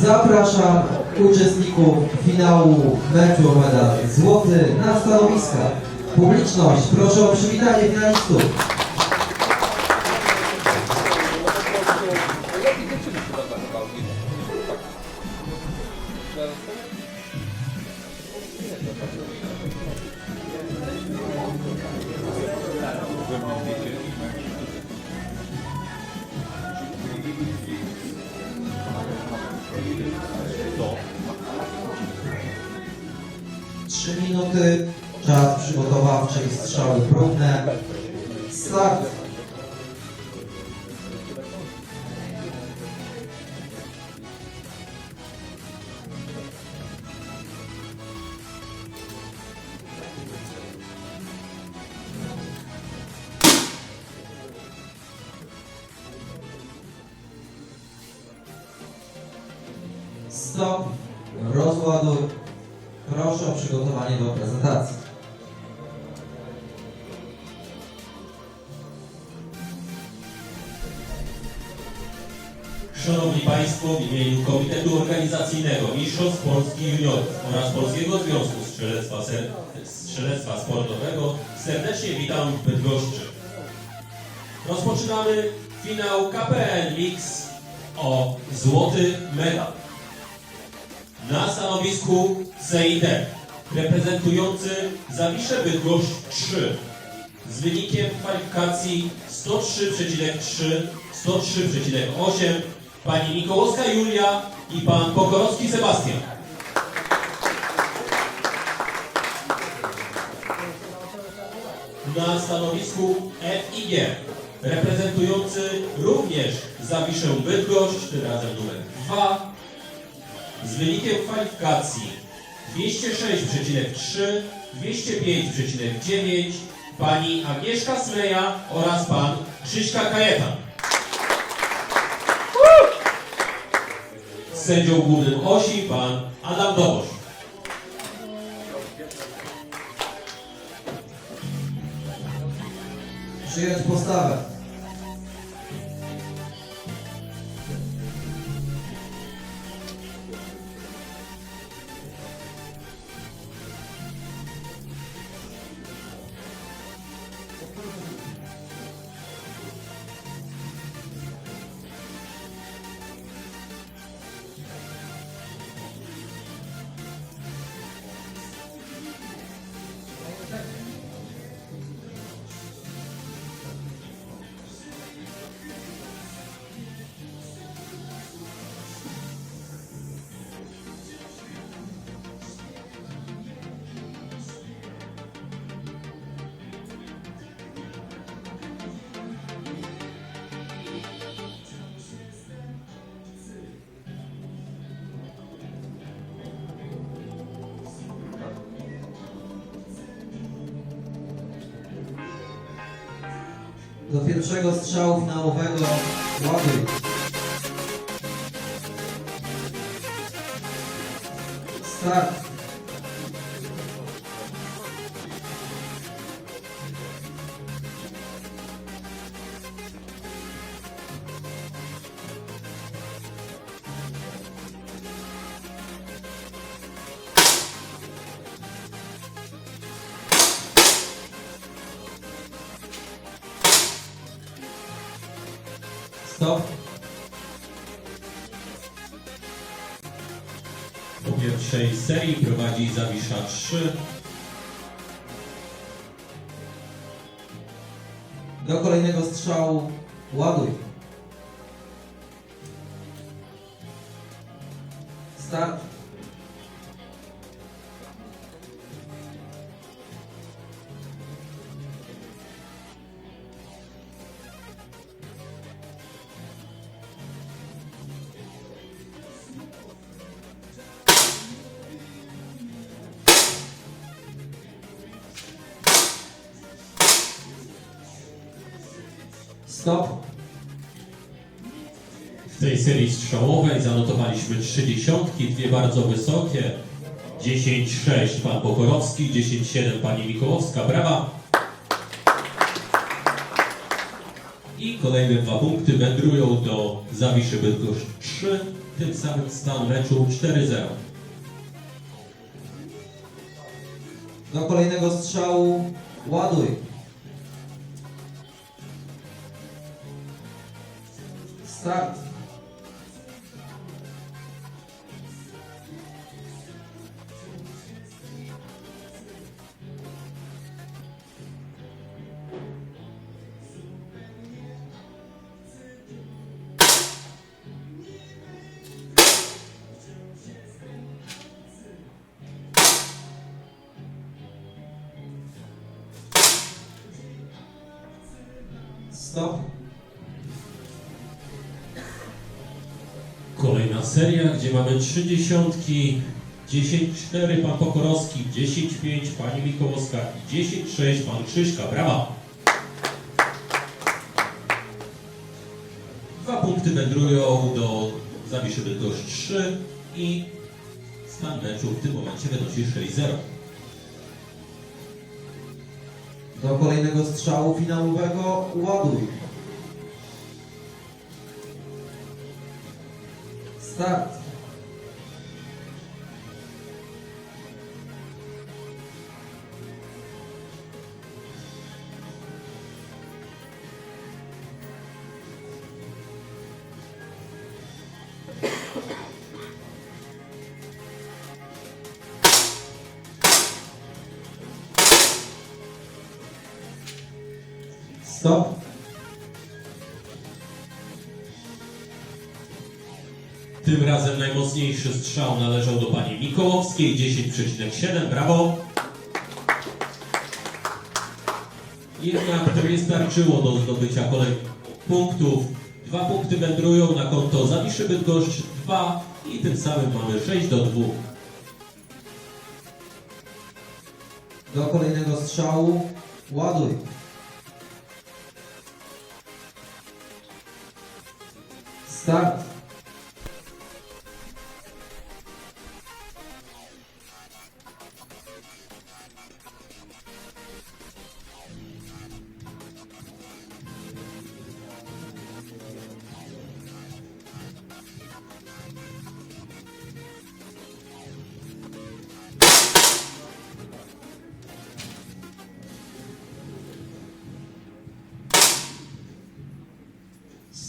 Zapraszam uczestników finału meczu medal złoty na stanowiska. Publiczność, proszę o przywitanie finalistów. Trzy minuty, czas przygotowawczy i strzały próbne. Start. Przygotowanie do prezentacji. Szanowni Państwo, w imieniu Komitetu Organizacyjnego Mistrzostw Polski Juniorów oraz Polskiego Związku Strzelectwa, Strzelectwa Sportowego serdecznie witam w Bydgoszczy. Rozpoczynamy finał KPN Mix o złoty medal. Na stanowisku CID reprezentujący Zawiszę Bydgoszcz 3 z wynikiem kwalifikacji 103,3, 103,8 pani Mikołowska Julia i pan Pokorowski Sebastian. Na stanowisku F i G reprezentujący również Zawiszę Bydgoszcz, tym razem numer 2 z wynikiem kwalifikacji 206,3, 205,9 pani Agnieszka Smeja oraz pan Krzyśka Kajetan. Sędzią głównym osi pan Adam Dobosz. Przyjąć postawę. Do pierwszego strzału finałowego ładuj. Start. Po pierwszej serii prowadzi Zawisza 3. Do kolejnego strzału ładuj. Start. Stop. W tej serii strzałowej zanotowaliśmy trzy dziesiątki, dwie bardzo wysokie. 10-6 pan Pokorowski, 10-7 pani Mikołowska. Brawa! I kolejne dwa punkty wędrują do Zawiszy Bydgoszcz 3, tym samym stan meczu 4-0. Do kolejnego strzału ładuj. Start. Stop. Seria, gdzie mamy trzy dziesiątki, 10-4 pan Pokorowski, 10-5 pani Mikołowska i 10-6 pan Krzyśka. Brawa! Dwa punkty wędrują do Zawiszy Bydgoszcz 3 i stan meczu w tym momencie wynosi 6-0. Do kolejnego strzału finałowego ładuj. Start. Stop. Tym razem najmocniejszy strzał należał do pani Mikołowskiej, 10,7. Brawo! Jednak to nie starczyło do zdobycia kolejnych punktów. Dwa punkty wędrują na konto Zawiszy Bydgoszcz 2 i tym samym mamy 6 do 2. Do kolejnego strzału ładuj. Start.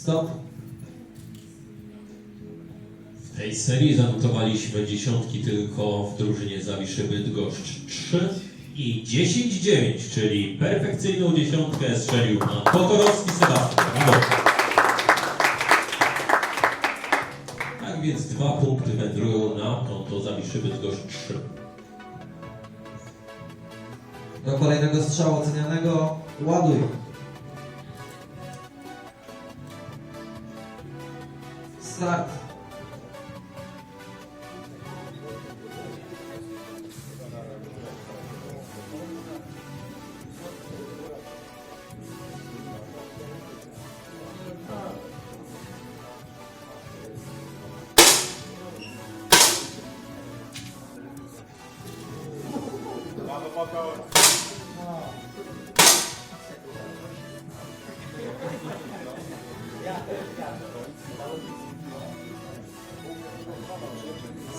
Stop. W tej serii zanotowaliśmy dziesiątki tylko w drużynie Zawiszy Bydgoszcz 3 i 10-9, czyli perfekcyjną dziesiątkę strzelił pan Pokorowski Sebastian. Brawo! Tak więc dwa punkty wędrują na konto Zawiszy Bydgoszcz 3. Do kolejnego strzału ocenianego ładuj. Start.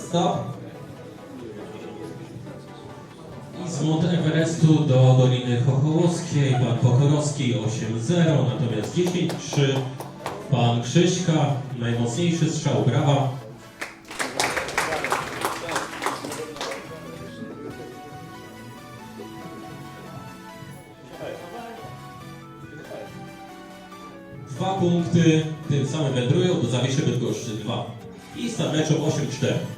Stop. I z Mount Everestu do Doliny Chochołowskiej pan Pokorowski 8-0, natomiast 10-3 pan Krzyśka, najmocniejszy strzał brawa. Dwa punkty tym samym wędrują do Zawieszy Bydgoszczy 2 i meczu 8-4.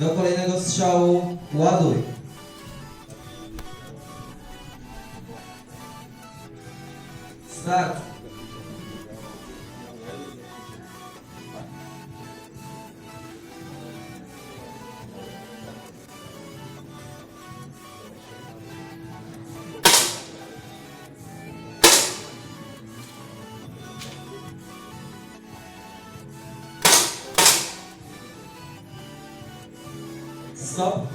Do kolejnego strzału ładuj. Stop.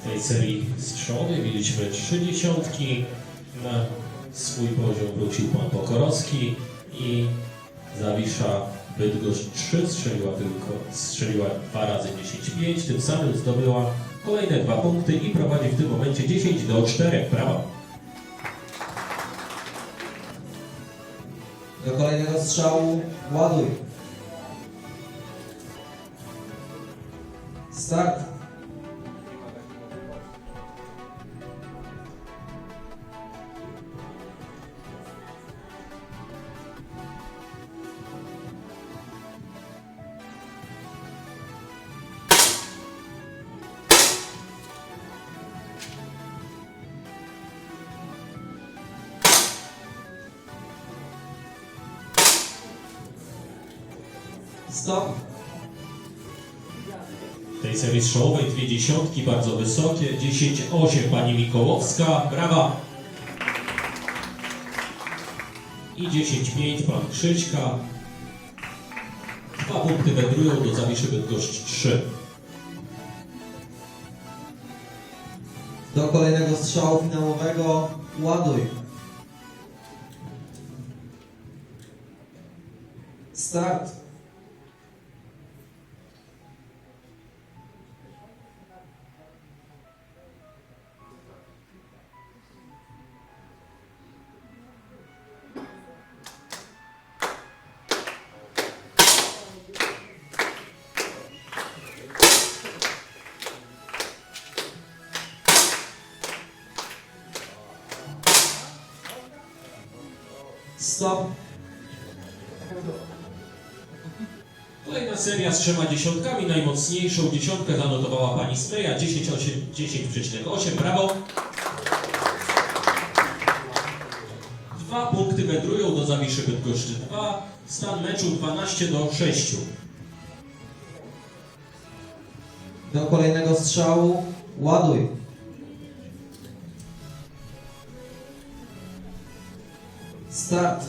W tej serii strzałowej mieliśmy trzy dziesiątki. Na swój poziom wrócił pan Pokorowski i Zawisza Bydgoszcz 3 strzeliła tylko strzeliła dwa razy 10-5, tym samym zdobyła kolejne dwa punkty i prowadzi w tym momencie 10 do 4. Brawa! Do kolejnego strzału ładuj. Start. Stop. Tej serii strzałowej dwie dziesiątki bardzo wysokie, 10-8 pani Mikołowska, brawa! I 10-5 pan Krzyćka. Dwa punkty wędrują do Zawiszy Bydgoszcz 3. Do kolejnego strzału finałowego ładuj. Start. Stop. Kolejna seria z trzema dziesiątkami. Najmocniejszą dziesiątkę zanotowała pani Smeja 10,8, 10,8. Brawo! Dwa punkty wędrują do Zawiszy Bydgoszczy 2. Stan meczu 12 do 6. Do kolejnego strzału ładuj. Start.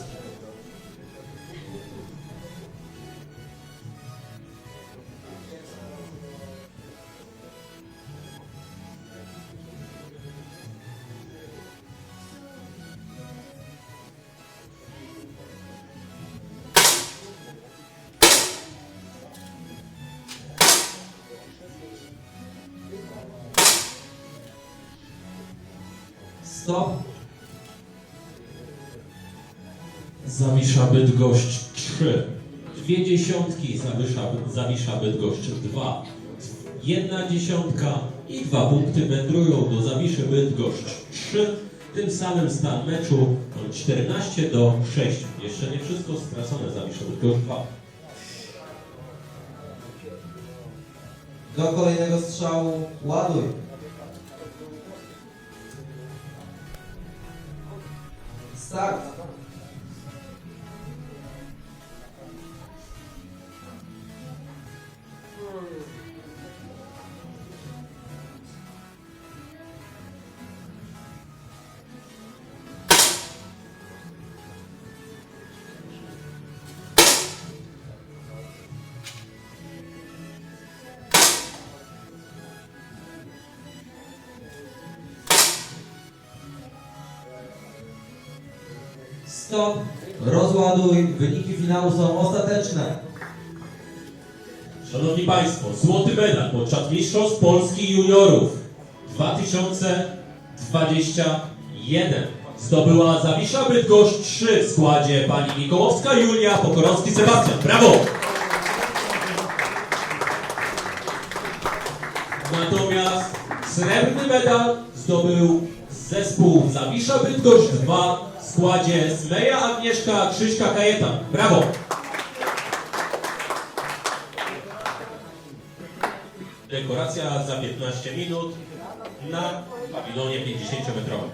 Stop. Zawisza Bydgoszcz 3. Dwie dziesiątki Zawisza, Zawisza Bydgoszcz 2. Jedna dziesiątka i dwa punkty wędrują do Zawiszy Bydgoszcz 3. Tym samym stan meczu 14 do 6. Jeszcze nie wszystko stracone Zawisza Bydgoszcz 2. Do kolejnego strzału ładuj. Stop. Rozładuj. Wyniki finału są ostateczne. Szanowni Państwo, złoty medal podczas Mistrzostw Polski Juniorów 2021 zdobyła Zawisza Bydgoszcz 3 w składzie pani Mikołowska Julia, Pokorowski Sebastian. Brawo! Natomiast srebrny medal zdobył zespół Zawisza Bydgoszcz 2 w składzie Smeja Agnieszka, Krzyśka Kajetan. Brawo! Dekoracja za 15 minut na pawilonie 50-metrowym.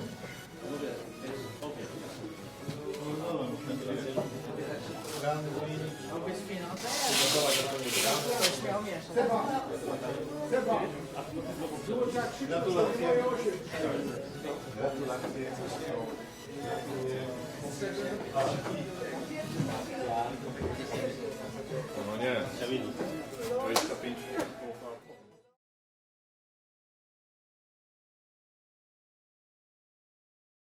No nie.